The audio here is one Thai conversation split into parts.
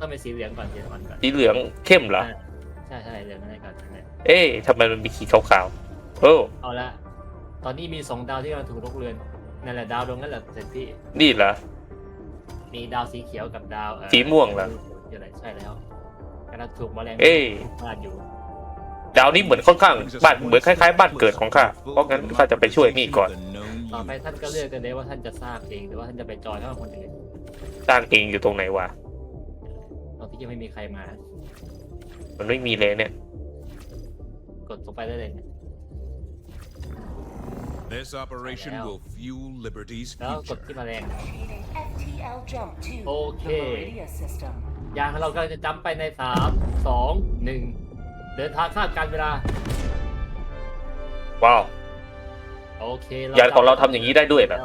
ต้องเป็นสีเหลืองก่อนสีเหลืองก่อนสีเหลืองเข้มเหรอ ใช่ใช่เหลืองนั่นก่อนนั่นแหละเอ๊ะทำไมมันมีขีดขาวๆโอ้เอาละตอนนี้มีสองดาวที่กำลังถูกลกเรือนนั่นแหละดาวดวงนั้นแหละเสร็จพี่นี่เหรอมีดาวสีเขียวกับดาวเอ่อสีม่วงเหรออยู่ไหนใช่แล้วกำลังถูกแมลงเอ๊ะพาดอยู่ดาวนี้เหมือนค่อนข้างบ้านเหมือนคล้ายๆบ้านเกิดของข้า เพราะงั้นข้าจะไปช่วยนี่ก่อน ต่อไปท่านก็เลือกกันเลยว่าท่านจะสร้างเองหรือว่าท่านจะไปจอยกับคนอื่น สร้างเองอยู่ตรงไหนวะ ตอนที่ยังไม่มีใครมา มันไม่มีเลยเนี่ย กดลงไปได้เลย This operation will fuel Liberty's แล้วกด future. ที่แมลง FTL jump to Okay. the Meridia system. ยางของเราก็จะจำไปในสามสองหนึ่งเดินทางข้ามการเวลา ว้าว โอเคยานของเราทำอย่างนี้ได้ด้วยเหรอ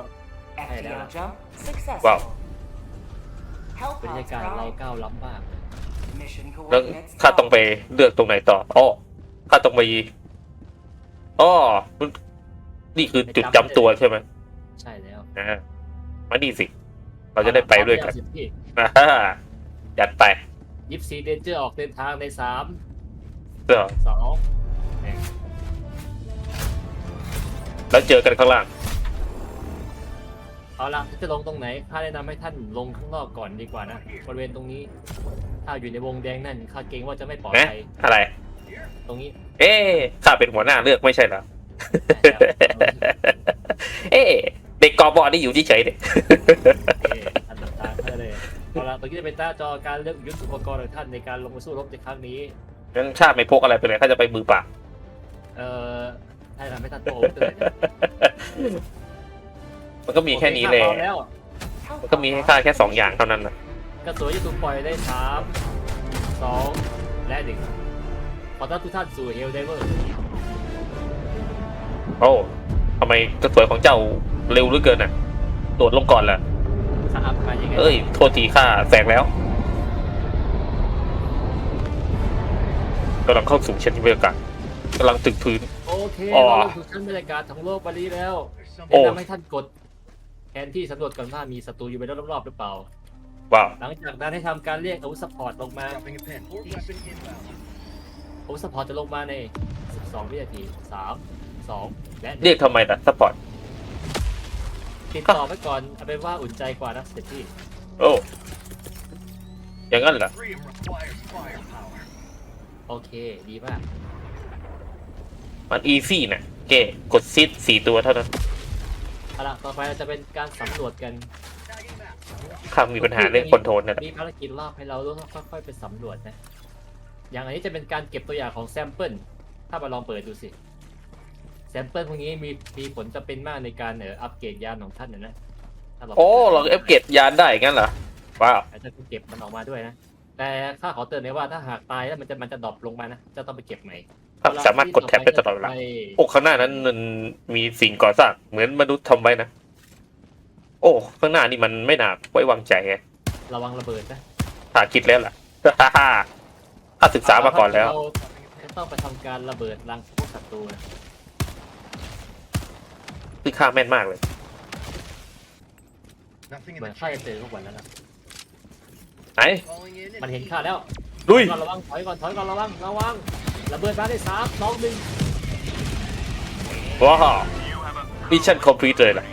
FTL jump successful. Wow. Help บรรยากาศเราก้าวล้ำมากเลย Mission แล้ว coordinates ข้าต้องไปเลือกตรงไหนต่ออ๋อข้าต้องไปอ๋อนี่คือจุดจำตัวใช่ไหมใช่แล้วอ่ามานี่สิ เราจะได้ไปด้วยกันสิบพี่อ่าฮ่าจัดไปยิปซีเดนเจอร์ออกเดินทางในสามเดี๋ยวสองหนึ่งแล้วเจอกันข้างล่าง เอาล่ะจะลงตรงไหนข้าแนะนำให้ท่านลงข้างนอกก่อนดีกว่านะบริเวณตรงนี้ ถ้าอยู่ในวงแดงนั่นข้าเกรงว่าจะไม่ปลอดนะภัยอะไร ตรงนี้เอ๊ะข้าเป็นหัวหน้าเลือกไม่ใช่เหรอ เอ๊ะเด็กกอบอนี่อยู่เฉยๆเนี่ยเอ่ออันดับตามข้าเลยเอาล่ะตรงนี้จะเป็นหน้าจอการเลือกยุทธอุปกรณ์ของท่านในการลงไปสู้รบในครั้งนี้ งั้นชาติไม่พกอะไรไปเลยข้าจะไปมือเปล่า เอ่อให้ทำให้ท่านโตขึ้นเลยนะ มันก็มีแค่นี้เลยโอข้าพร้อมแล้วมันก็มีให้ค่าแค่สองอย่างเท่านั้นนะกระสุนจะถูกปล่อยได้สามสองและหนึ่งขอต้อนรับทุกท่านสู่เฮลเดเวอร์โอ้ทำไมกระสวยของเจ้าเร็วเหลือเกินอะโดดลงก่อนล่ะสอัพมายังไงเอ้ยโทษทีข้าแซงแล้วกำลังเข้าสู่ชั้นบรรยากาศกำลังตึกพื้น โอเคอ๋อ เราลงสู่ชั้นบรรยากาศของโลกวันนี้แล้วโอ้แนะนำให้ท่านกด แผนที่สำรวจก่อนว่ามีศัตรูอยู่ไปรอบๆหรือเปล่า ว้าว หลังจากนั้นให้ทำการเรียกอาวุธสปอร์ตลงมาอาวุธสปอร์ตจะลงมาใน 12 วินาที 3 2 และเรียกทำไมล่ะสปอร์ตติดต่อไว้ก่อนเอาเป็นว่าอุ่นใจกว่านะเสร็จที่โอ้ อย่างนั้นเหรอโอเค ดีมาก มันอีซี่นะเก้กดซิดสี่ตัวเท่านั้น เอาล่ะต่อไปเราจะเป็นการสำรวจกัน ข้ามีปัญหาเรื่องคอนโทรลนั่นแหละมีภารกิจรอบให้เราต้องค่อยๆไปสำรวจนะ อย่างอันนี้จะเป็นการเก็บตัวอย่างของแซมเปิล ถ้ามาลองเปิดดูสิ แซมเปิลพวกนี้มีมีผลจะเป็นมากในการเอออัปเกรดยานของท่านนะนะถ้าลงโอ้เราเอฟเกตยานได้งั้นเหรอว้าวอาจจะต้องเก็บมันออกมาด้วยนะ แต่ข้าขอเตือนเลยว่าถ้าหากตายแล้วมันจะมันจะดรอปลงมานะ จะต้องไปเก็บใหม่ สามารถกดแท็บได้ตลอดเวลาไปโอ้ข้างหน้านั้นมันมีสิ่งก่อสร้างเหมือนมนุษย์ทำไว้นะ โอ้ข้างหน้านี่มันไม่น่าไว้วางใจไงระวังระเบิดนะถ้าคิดแล้วล่ะข้าศึกษามาก่อนแล้ว เราจะต้องไปทำการระเบิดรังพวกศัตรูนะคือข้าแม่นมากเลยเหมือนข้าจะเจอพวกมันแล้วนะไหนมันเห็นข้าแล้วลุยก่อนระวังถอยก่อนถอยก่อนระวังระวัง ระเบิดมาได้สามสองหนึ่งว้าวมิชชั่นคอมพลีทเลยล่ะ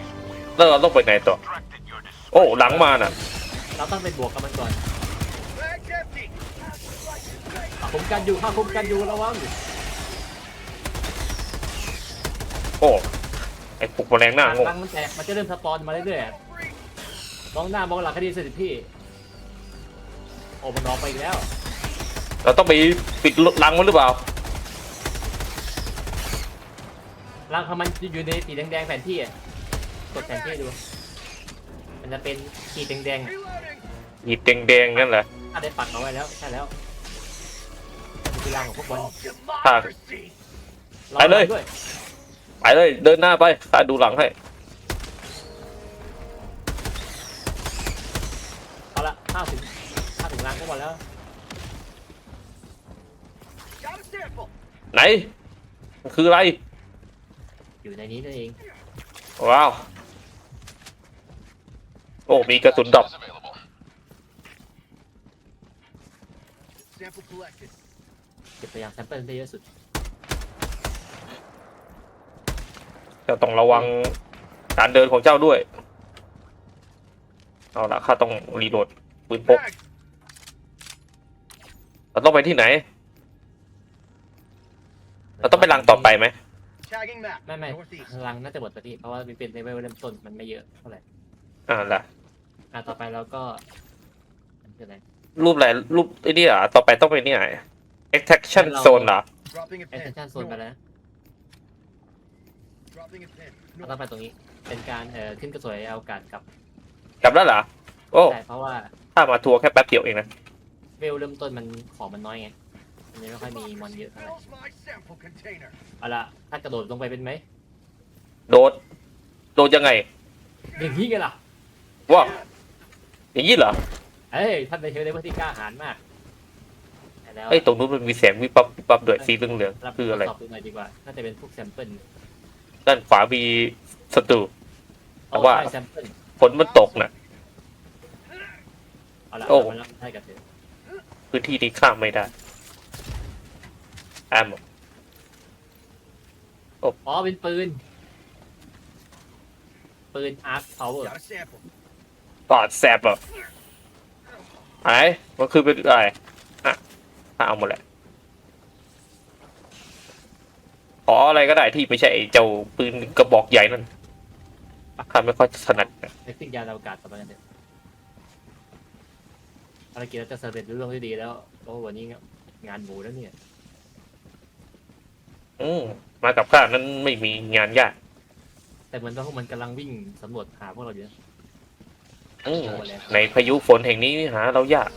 แล้วเราต้องไปไหนต่อ โอ้หลังมาน่ะ เราต้องไปบวกกับมันก่อนคุมกันอยู่ข้าคุมกันอยู่ระวังโอ้ไอ้ปลุกแมลงหน้าโงงรังมันแตกมันจะเริ่มสปอนมาเรื่อยๆมองหน้ามองหลังคดีเสร็จพี่ โอ้มันออกไปอีกแล้ว เราต้องไปปิดรังมันหรือเปล่ารังของมันอยู่ในสีแดงๆแผนที่อะกดแผนที่ดู มันจะเป็นขีดแดงๆอะหยิบแดงๆงั้นเหรอถ้าได้ปักเอาไว้แล้ว ใช่แล้วนี่คือรังของพวกมันถ้าไปเลย ด้วยไปเลยเดินหน้าไปข้าดูหลังให้ เอาละข้าถึงข้าถึงรังพวกมันแล้ว ไหนมันคืออะไรอยู่ในนี้นั่นเอง ว้าวโอ้มีกระสุนดอก Sample collected. เก็บตัวอย่างแซมเปิลได้เยอะสุด เจ้าต้องระวังการเดินของเจ้าด้วย เอาละข้าต้องรีโหลดปืนพก Mag! เราต้องไปที่ไหน เราต้องไปรังต่อไปไหม Tagging map. ไม่ไม่ Northeast. รังน่าจะหมดไปที่เพราะว่ามันเป็นเลเวลเริ่มต้นมันไม่เยอะเท่าไหร่อ่าละอะต่อไปเราก็อันคืออะไร รูปอะไรรูปไอ้นี่เหรอต่อไปต้องไปนี่ไหน extraction เรา zone เหรอ Dropping a เอ็ก pin. ซ์ชันโซนไป North. แล้ว Dropping a pin. เรา North. ต้องไปตรงนี้เป็นการเอ่อขึ้นกระสวยอวกาศกับกลับแล้วเหรอโอ้ใช่เพราะว่า ถ้ามาทัวร์แค่แป๊บเดียวเองนะ เวลเริ่มต้นมันของมันน้อยไง มันยังไม่ค่อยมีมอนเยอะเท่าไหร่ Fills my sample container. เอาละถ้ากระโดดลงไปเป็นไหมโดด โดดยังไงอย่างนี้กันล่ะว่าอย่างนี้เหรอเอ้ยท่านเป็นเทเลเวอร์ที่กล้าหาญมากแต่แล้วเอ้ยตรงนู้นมันมีแสงวิบวับวิบวับด้วยสีเหลืองเหลืองรับๆคืออะไรตรวจสอบดูหน่อยดีกว่าน่าจะเป็นพวกแซมเปิลด้านขวามีศัตรูเพราะว่าแซมเปิลฝนมันตกนะเอาละโอ้ มันรับได้กับเธอพื้นที่นี้ข้ามไม่ได้ แอมอ๋อเป็นปืน ปืนอาร์คพาวเวอร์ Got a sample. กอดแซบอะไอ้มันคือเป็นอะไรอะถ้าเอาหมดแหละขออะไรก็ได้ที่ไม่ใช่ไอ้เจ้าปืนกระบอกใหญ่นั่นข้าไม่ค่อยถนัดนะในขึ้นยานอวกาศต่อไปกันเถอะภารกิจเราจะสำเร็จรุ่ร่วงด้วยดีแล้วโอ้วันนี้งานหมูแล้วเนี่ย อืมมากับข้านั้นไม่มีงานยากแต่เหมือนว่าพวกมันกำลังวิ่งสำรวจหาพวกเราอยู่นะอืมโอ้แล้วในพายุฝนแห่งนี้หาเรายาก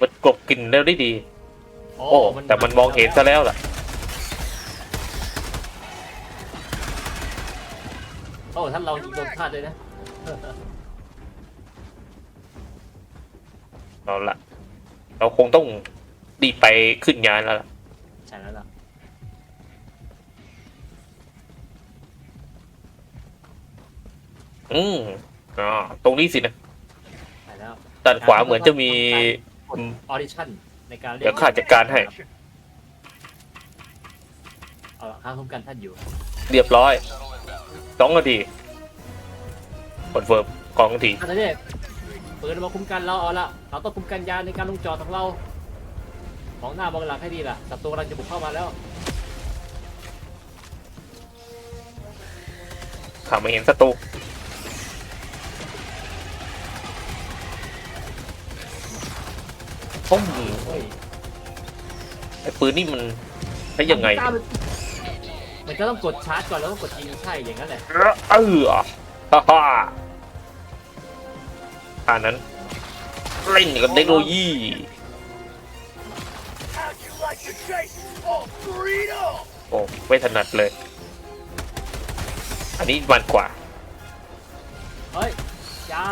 มันกลบกลิ่นแล้วได้ดี โอ้แต่มันมองเห็นซะแล้วล่ะ โอ้ท่านเรายิงโดนพลาดเลยนะ เอาละเราคงต้องรีบไปขึ้นงานแล้วล่ะ ใช่แล้วล่ะ อืมอ๋อตรงนี้สินะใช่แล้วด้านขวาเหมือนจะมี กดออดิชั่นในการเรียเดี๋ยกวข้าจัดการให้ เอาละข้าคุ้มกันท่านอยู่เรียบร้อยสองนาทีคอนเฟิร์มกองทีท่านเนี่ยปืนมาคุ้มกันเราเอาละเราต้องคุ้มกันยานในการลงจอดของเรามองหน้ามองหลังให้ดีล่ะศัตรูกำลังจะบุกเข้ามาแล้วข้าไม่เห็นศัตรู ปุ้มเฮ้ยไอ้ปืนนี่มันใช้ยังไงมันมันก็ต้องกดชาร์จก่อนแล้วก็กดยิงใช่อย่างนั้นแหละเออฮ่าฮ่าอันนั้น เล่นกับเทคโนโลยี How'd you like the chase? Oh, burrito! โอ้ไม่ถนัดเลย อันนี้มันกว่า เฮ้ยอยา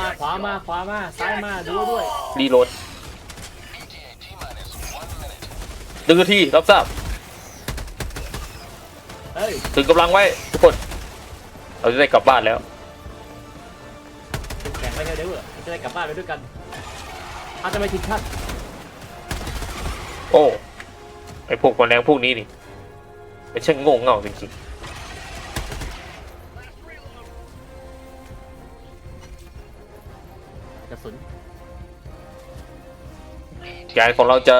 มาขวามาขวามาซ้ายมาดูด้วยรีโหลดหนึ่งนาทีรับทราบเฮ้ยถึงกำลังไว้ทุกคน เราจะได้กลับบ้านแล้วเป็นแข่งไปเถอะเดี๋ยวเราจะได้กลับบ้านไปด้วยกันอาจจะไม่ทิ้งท่านโอ้ไอพวกแมลงพวกนี้นี่เป็นช่างโง่เง่าจริง Last งานของเราจะ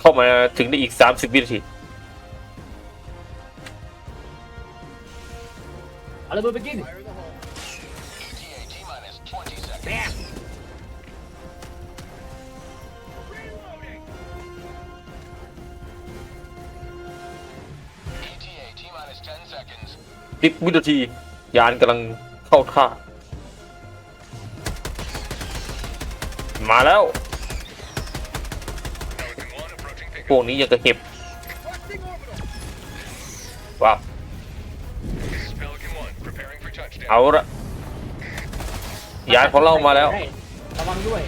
เข้ามาถึงได้อีก 30 วินาทีเอาระเบิดไปกิน Fire in the hole. Reloading! สิบวินาที ยานกำลังเข้าท่า มาแล้ว พวกนี้ยังกระเห็บ Requesting orbital! ว้าวเอาละยานของเรามาแล้วให้ระวังด้วย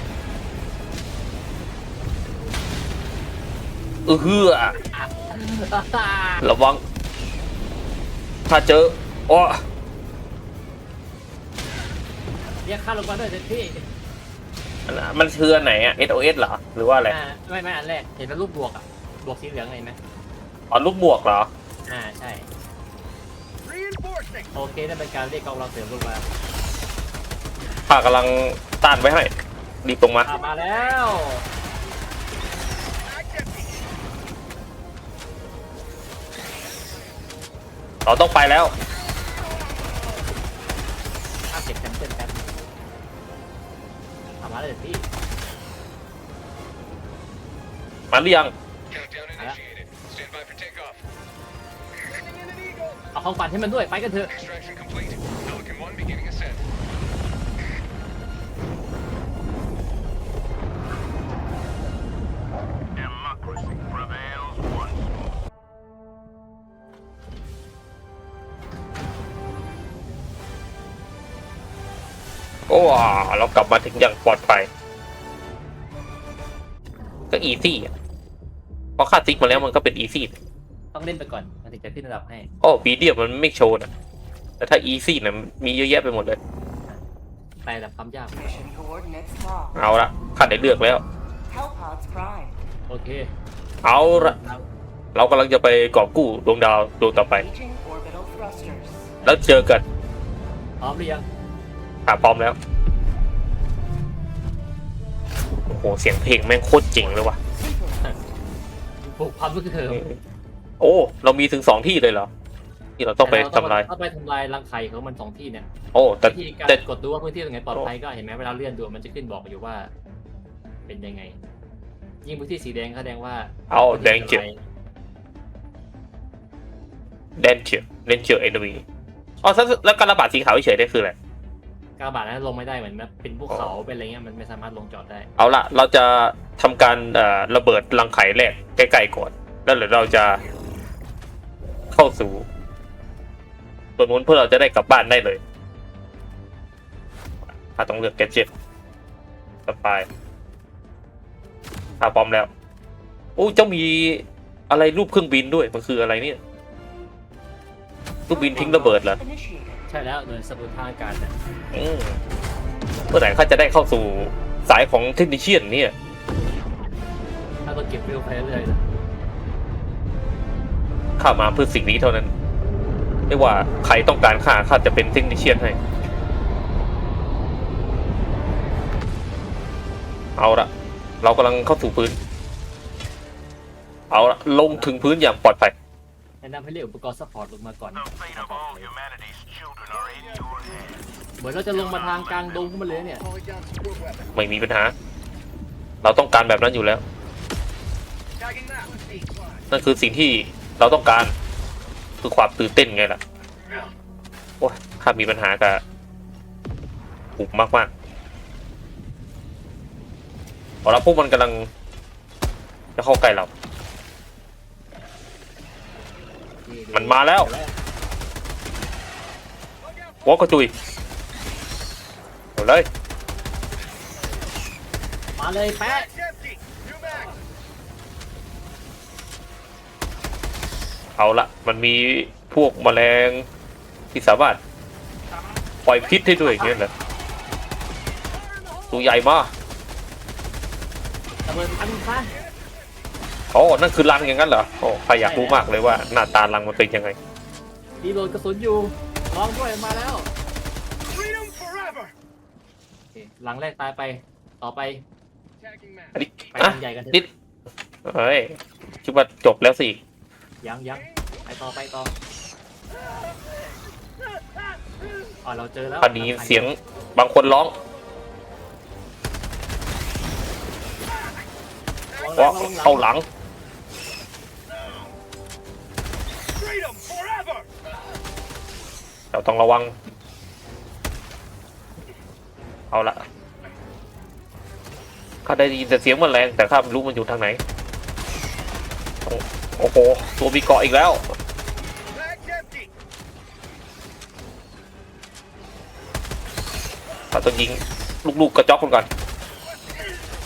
เออเฮือระวัง ถ้าเจออ้อเรียกค่าลงมาด้วยเต็มที่อันนั้นมันคืออันไหนอะ SOS เหรอ หรือว่าอะไรอ่าไม่ไม่อันแรกเห็นเป็นรูปบวกอะบวกสีเหลืองเห็นไหมอ๋อลูกบวกเหรอ อ่าใช่ Reinforcing. โอเคนั่นเป็นการเรียกกองเราเสริมลงมาข้ากำลังต้านไว้ให้รีบตรงมา อ่ามาแล้ว Mag's empty. เราต้องไปแล้วอ่าเก็บแซมเปิลกันทำมาเลยเต็ มที่มาหรือยัง Countdown initiated. Stand by for takeoff. Sending in an eagle. เอาของปั่นให้มันด้วยไปกันเถอะ Extraction complete. Pelican 1 beginning ascent. Democracy prevails once more. โอ้ว้าเรากลับมาถึงอย่างปลอดภัย ก็อีซี่อะเพราะค่าติ๊กมาแล้วมันก็เป็นอีซี่ต้องเล่นไปก่อนมันถึงจะขึ้นระดับให้โอ้บีเดียมันไม่โชว์นะแต่ถ้าอีซี่นะมีเยอะแยะไปหมดเลย ไประดับความยาก Mission coordinates locked. เอาละข้าได้เลือกแล้ว Hellpods prime. โอเคเอาละเรากำลังจะไปกอบกู้ดวงดาวดวงต่อไป Aging orbital thrusters. แล้วเจอกันพร้อมหรือยังหาพร้อมแล้ว โอ้โหเสียงเพลงแม่งโคตรจริงเลยว่ะ Super. ปลูกความรู้สึกเถิมโอ้ เรามีถึงสองที่เลยเหรอ ที่เราต้องไปทำลายต้องไปทำลายรังไข่ของมันสองที่เนี่ยโอ้แต่วิธีการแต่กดดูว่าพื้นที่ตรงไหนปลอดภัยก็เห็นไหมเวลาเลื่อนดูมันจะขึ้นบอกอยู่ว่า เป็นยังไง ยิ่งพื้นที่สีแดงแสดงว่า เอาแดงเจ็บพื้นที่แดนเจอร์แดนเจอร์เอนวีอ๋อแล้วแล้วการระบาดสีขาวเฉยๆได้คืออะไร กระบาดนั้นลงไม่ได้เหมือนแบบเป็นภูเขาเป็นอะไรเงี้ยมันไม่สามารถลงจอดได้ เอาละเราจะทำการเอ่อระเบิดรังไข่แรกใกล้ๆก่อนแล้วเดี๋ยวเราจะเข้าสู่ส่วนนู้นเพื่อเราจะได้กลับบ้านได้เลยถ้าต้องเลือกแกดเจ็ตสปายถ้าพร้อมแล้ว โอ้เจ้ามีอะไรรูปเครื่องบินด้วยมันคืออะไรเนี่ยเครื่องบินทิ้งระเบิดเหรอ Initiated. ใช่แล้วหน่วยสำรวจทางอากาศเนี่ยอืมเมื่อไหร่ข้าจะได้เข้าสู่สายของเทคนิเชียนเนี่ย ถ้าต้องเก็บวิวไปเรื่อยๆนะข้ามาเพื่อสิ่งนี้เท่านั้น ไม่ว่าใครต้องการข้าข้าจะเป็นเทคนิเชียนให้ เอาละเรากำลังเข้าสู่พื้น เอาละลงถึงพื้นอย่างปลอดภัย แนะนำให้เรียกอุปกรณ์ซัพพอร์ตลงมาก่อน Fate of all humanity's children are in your hands. เหมือนเราจะลงมาทางกลางดงขึ้นมาเลยเนี่ย Calling down support weapon. ไม่มีปัญหา เราต้องการแบบนั้นอยู่แล้ว Tagging that. Eight line. นั่นคือสิ่งที่เราต้องการคือความตื่นเต้นไงล่ะโอ้ยข้ามีปัญหากับกลุ่มมากมากๆเอาละพวกมันกำลัง จะเข้าใกล้เรา มันมาแล้ววอกกระจุยเอาเลย มาเลยแป๊ะ Mag's empty. New mag. เอาละมันมีพวกแมลงที่สามารถปล่อยพิษได้ด้วยอย่างเงี้ยเหรอตัวใหญ่มาก ระเบิดพันซะ อ๋อนั่นคือรังอย่างนั้นเหรอโอ้ใครอยากรู้มากเลยว่าหน้าตารังมันเป็นยังไงดีโหลดกระสุนอยู่ลองด้วยมาแล้ว Freedom forever. โอเคหลังแรกตายไป ต่อไป Tagging mag. อันนี้ไปอะทางใหญ่กันเถนิดอะเฮ้ยคิดว่าจบแล้วสิยังยังไปต่อไปต่ออ๋อเราเจอแล้วพอดีเสียงบางคนร้องว่าเข้าหลัง เราต้องระวัง เอาละข้าได้ยินแต่เสียงแมันแรง แต่ข้าไม่รู้มันอยู่ทางไหน โอ้โอ้โหตัวมีเกาะอีกแล้ว Mag's empty. เราต้องยิงลูกๆกระจอกคนก่อน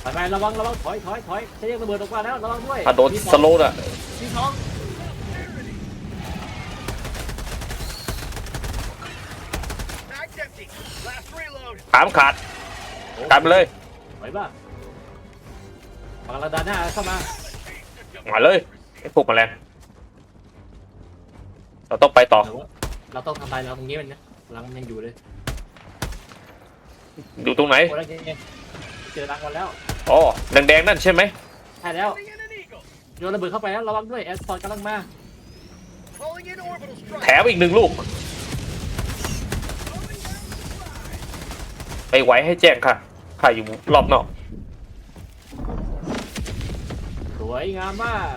ไปไประวังระวังถอยถอยถอยจะเรียกระเบิดออกมาแล้วระวังด้วย ถ้าโดนมีสโลว์น่ะมีท้อง Mag's empty. Last reload. Reload. ขามขาดกันไปเลยไหวป่ะฝั่งระดานหน้าเข้ามามาเลยไอ้พวกแมลงเราต้องไปต่อแต่ว่าเราต้องทำลายเราตรงนี้มันนะรังมันยังอยู่เลยอยู่ตรงไหนโอ้ยยังเจอรังมันแล้วอ๋อแดงๆนั่นใช่ไหมใช่แล้ว Calling in an eagle. โยนระเบิดเข้าไปแล้วระวังด้วยแอสพอร์ตกำลังมา Calling in orbital strike. แถมอีกหนึ่งลูก ไปไว้ให้แจ้งค่ะข้าอยู่รอบนอกสวยงามมาก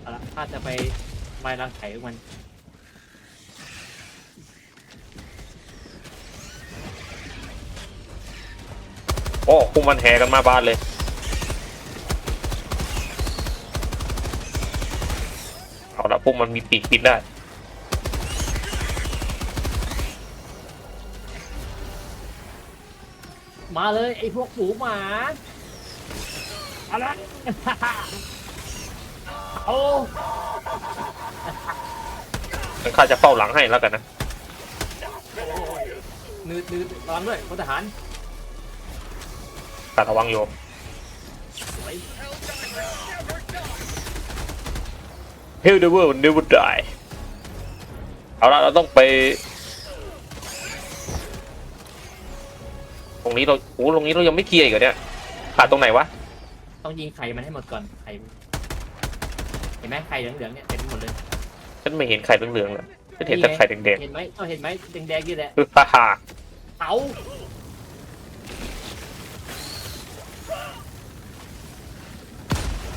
เอาละถ้าจะไปไม้รังไข่ของมันโอ้คุมมันแห่กันมาบานเลย เอาละพวกมันมีปีกบินได้ มาเลยไอ้พวกหมูหมาอะไร โอ้งั้นข้าจะเฝ้าหลังให้แล้วกันนะนืดนืดระวังด้วยพลทหารข้าระวังโยมสวย Hell the world never die เอาละเราต้องไป ตรงนี้เราโอ้ตรงนี้เรายังไม่เคลียร์อีกเหรอเนี่ยขาดตรงไหนวะต้องยิงไข่มันให้หมดก่อนไข่เห็นไหมไข่เหลืองๆเนี่ยเต็มไปหมดเลยฉันไม่เห็นไข่เหลืองๆเลยฉันเห็นแต่ไข่แดงเห็นไหมต้องเห็นไหมแดงๆนี่แหละๆคือฮ่าฮ่าเผา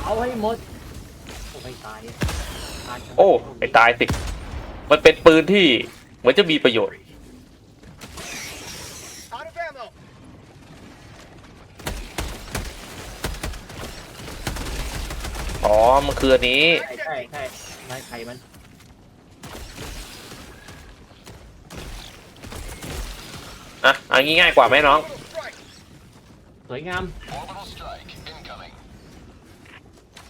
เอาให้หมดโอ้ไม่ตายตายจังโอ้ไอ้ตายสิมันเป็นปืนที่เหมือนจะมีประโยชน์ อ๋อ มันคืออันนี้ ใช่ใช่ใช่ไม้ไข่มันอะเอันนี้ง่ายกว่าไหมน้อง Orbital strike. สวยงาม Orbital strike incoming.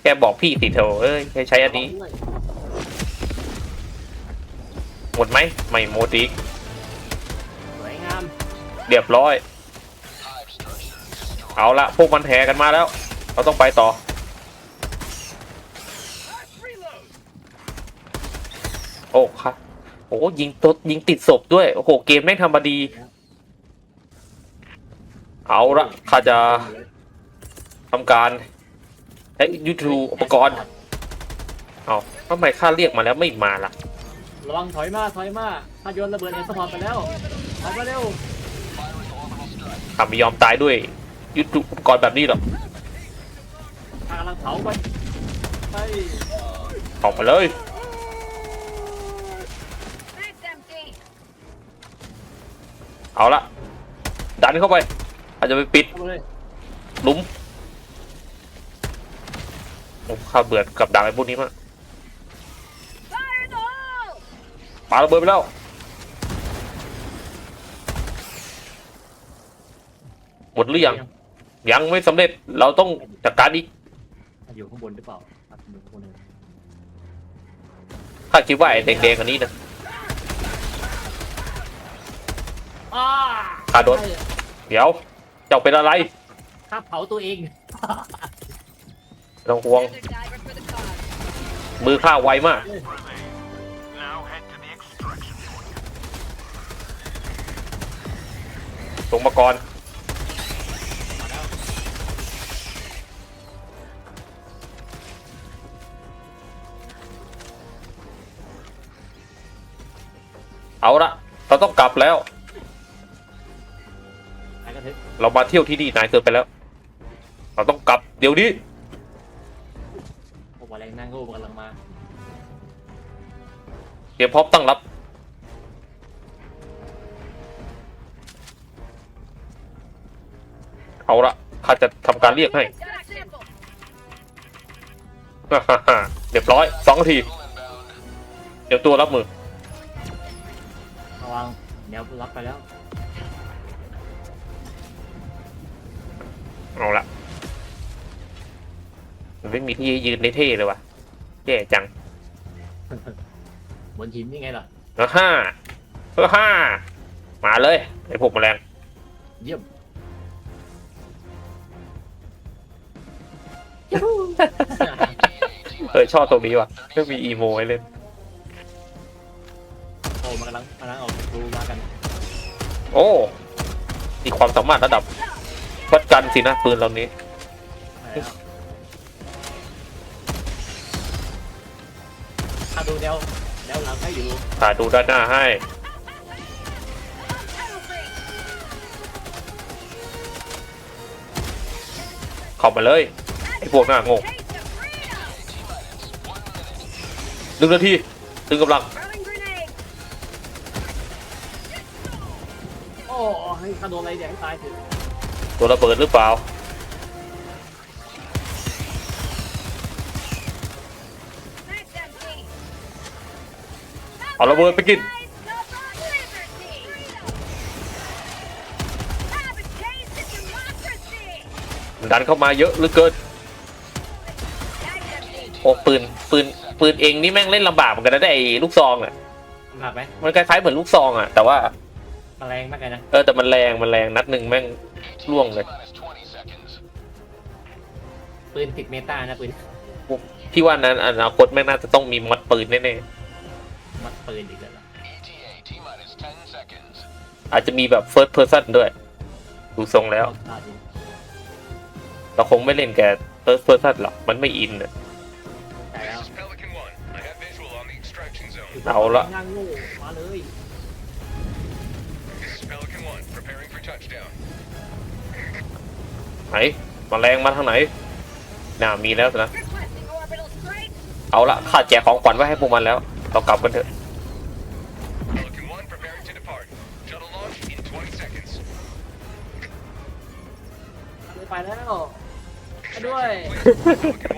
แกบอกพี่ติเถอะเอ้ยให้ใช้อันนี้ ด้วยหมดไหม ไม่หมดอีก สวยงามเรียบร้อย Hive structure destroyed. เอาละพวกมันแห่กันมาแล้ว เราต้องไปต่อ โอ้ค่ะโอ้ยิงตดยิงติดศพด้วย โอ้โห เกมแม่งทำมาดี เอาละข้าจะทำการใช้ยูทูอุปกรณ์ เอาทำไมข้าเรียกมาแล้วไม่มาล่ะ ระวังถอยมาถอยมาถ้าโยนระเบิดเอ็นสปอร์ตไปแล้วถอยมาเร็ว Firing orbital strike. ข้าไม่ยอมตายด้วยยูทูอุปกรณ์แบบนี้หรอกข้ากำลังเผาไปไปออกมาเลย เอาละดันเข้าไป อาจจะไปปิดเข้ามาเลยหลุมโอ้ข้าเบื่อกับดักไอ้พวกนี้มาก Fire in the hole! ปาระเบิดไปแล้วหมดหรือยังยังไม่สำเร็จเราต้องจัดการอีกอยู่ข้างบนหรือเปล่าอะอยู่ข้างบนเลย ข้าคิดว่าไอ้แดงๆอันนี้นะ อ้าข้าโดน เดี๋ยว เจ้าเป็นอะไรข้าเผาตัวเอง ไม่ต้องห่วง Desert diver for the cause. มือข้าไวมาก Now head to the extraction point. ส่งมาก่อนเอาละเราต้องกลับแล้วไปกัน เถอะเรามาเที่ยวที่นี่นานเกินไปแล้ว เราต้องกลับเดี๋ยวนี้โอ้โหแรงนั่งโง่กำลังมาเตรียมพร้อมตั้งรับ เอาละข้าจะทำการเรียกให้ Got a sample. เรียบร้อยสองนาที Signal inbound. เดี๋ยวตัวรับมือระวังเดี๋ยวรับไปแล้ว เอาละมันไม่มีที่ยืนในเท่เลยว่ะแย่จังบนหินนี่ไงล่ะนะห้าเออห้ามาเลยไอ้พวกแมลงเยี่ยมเออชอบตรงนี้ว่ะไม่มีอีโมให้เล่นโอ้มันกำลังกำลังออกดูมากัน โอ้มีความสามารถระดับวัด กันสินะปืนเรานี้มาแล้วถ้าดูแนวแนวหลังให้อยู่อ่าดูด้านหน้าให้ เข้ามาเลย ไอ้พวกหน้าโงง Taste of freedom. หนึ่งนาทีตึงกำลัง Throwing grenade. โอ้ให้ถ้าโดนอะไรแดงตายถึง ตัวระเบิดหรือเปล่า Max empty. เอาระเบิดไปกิน Guys, go for liberty. Have a taste of democracy. ดันเข้ามาเยอะเหลือเกิน Max empty. โอ้ปืนปืนปืนเองนี่แม่งเล่นลำบากเหมือนกันนะได้ไอ้ลูกซองอะหนักไหมมันคล้ายๆเหมือนลูกซองอะ แต่ว่าแมลงมากเลยนะ เออแต่มันแรงมันแรงนัดหนึ่งแม่งล่วงเลย Minus 20 seconds. ปืนติดเมตานะปืนพี่ว่านั้นอนาคตแม่งน่าจะต้องมีมัดปืนแน่มัดปืนอีกแล้วล่ะ ETA T minus 10 seconds. ๆอาจจะมีแบบ first person ด้วย ดูทรงแล้วอ่าดูเราคงไม่เล่นแก first person หรอกมันไม่อินอะใช่แล้ว This is Pelican 1. I have visual on the extraction zone. เอาละย่างโง่มาเลย ไหนมาแรงมาทางไหน น่ามีแล้วนะ Requesting orbital strike. เอาละข้าแจกของขวัญไว้ให้พวกมันแล้ว เรากลับกันเถอะ Pelican 1 preparing to depart. Shuttle launch in 20 seconds. ไปแล้วไปด้วย Pelican 1 beginning